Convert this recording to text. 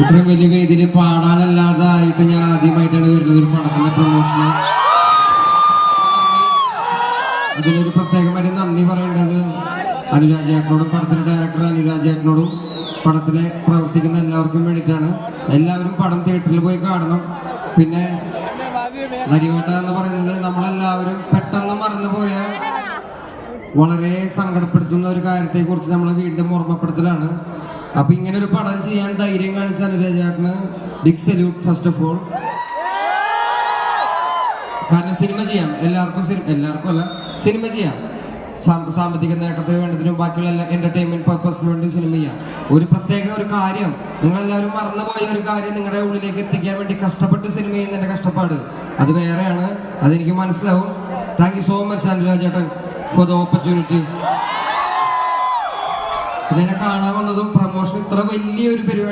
ഇത്രയും വലിയ വേദിയിൽ പാടാനല്ലാതായിട്ട് ഞാൻ ആദ്യമായിട്ടാണ് വരുന്നത് ഒരു പടത്തിന്റെ പ്രൊമോഷന് അതിനൊരു പ്രത്യേകമായിട്ട് നന്ദി പറയേണ്ടത് അനുരാജ് പടത്തിലെ ഡയറക്ടർ അനുരാജ് ചേട്ടനോടും പടത്തിലെ പ്രവർത്തിക്കുന്ന എല്ലാവർക്കും വേണ്ടിയിട്ടാണ്. എല്ലാവരും പടം തിയേറ്ററിൽ പോയി കാണണം. പിന്നെ നരിവേട്ട എന്ന് പറയുന്നത് നമ്മളെല്ലാവരും പെട്ടെന്ന് മറന്നുപോയ വളരെ സങ്കടപ്പെടുത്തുന്ന ഒരു കാര്യത്തെക്കുറിച്ച് നമ്മളെ വീണ്ടും ഓർമ്മപ്പെടുത്തലാണ്. അപ്പൊ ഇങ്ങനെ ഒരു പടം ചെയ്യാൻ ധൈര്യം കാണിച്ച അനുരാജ് ചേട്ടന് big salute first of all കാരണം സിനിമ ചെയ്യാം. എല്ലാവർക്കും എല്ലാവർക്കും അല്ല സിനിമ ചെയ്യാം. സാമ്പത്തിക നേട്ടത്തിന് വേണ്ടതിനും ബാക്കിയുള്ള എല്ലാ എന്റർടൈൻമെന്റ് പർപ്പസിന് വേണ്ടി സിനിമ ചെയ്യാം. ഒരു പ്രത്യേക ഒരു കാര്യം. നിങ്ങളെല്ലാവരും മറന്നുപോയ ഒരു കാര്യം നിങ്ങളുടെ ഉള്ളിലേക്ക് എത്തിക്കാൻ വേണ്ടി കഷ്ടപ്പെട്ട് സിനിമ ചെയ്യുന്നതിന്റെ കഷ്ടപ്പാട്. അത് വേറെയാണ്. അതെനിക്ക് മനസ്സിലാവും. താങ്ക് യു സോ മച്ച് അനുരാജേട്ടൻ ഫോർ ദ ഓപ്പർച്യൂണിറ്റി ഇതിനെ കാണാൻ വന്നതും പ്രൊമോഷൻ ഇത്ര വലിയൊരു പരിപാടി